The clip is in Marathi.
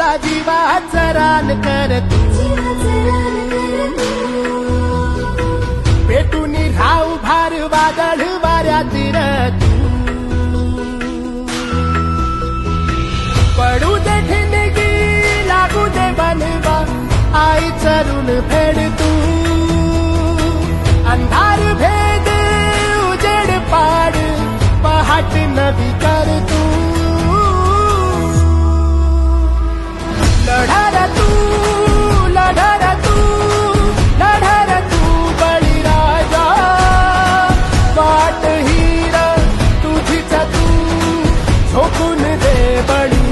तुला जीवाच रान करत. पेटून राहू भार वादळ वाऱ्या तिरत. पडू दे ठिणगी लागू दे बनवा आई चरून फेड तू. अंधार भेद उजेड पाड पहाट नवी कर तू. दे बड़ी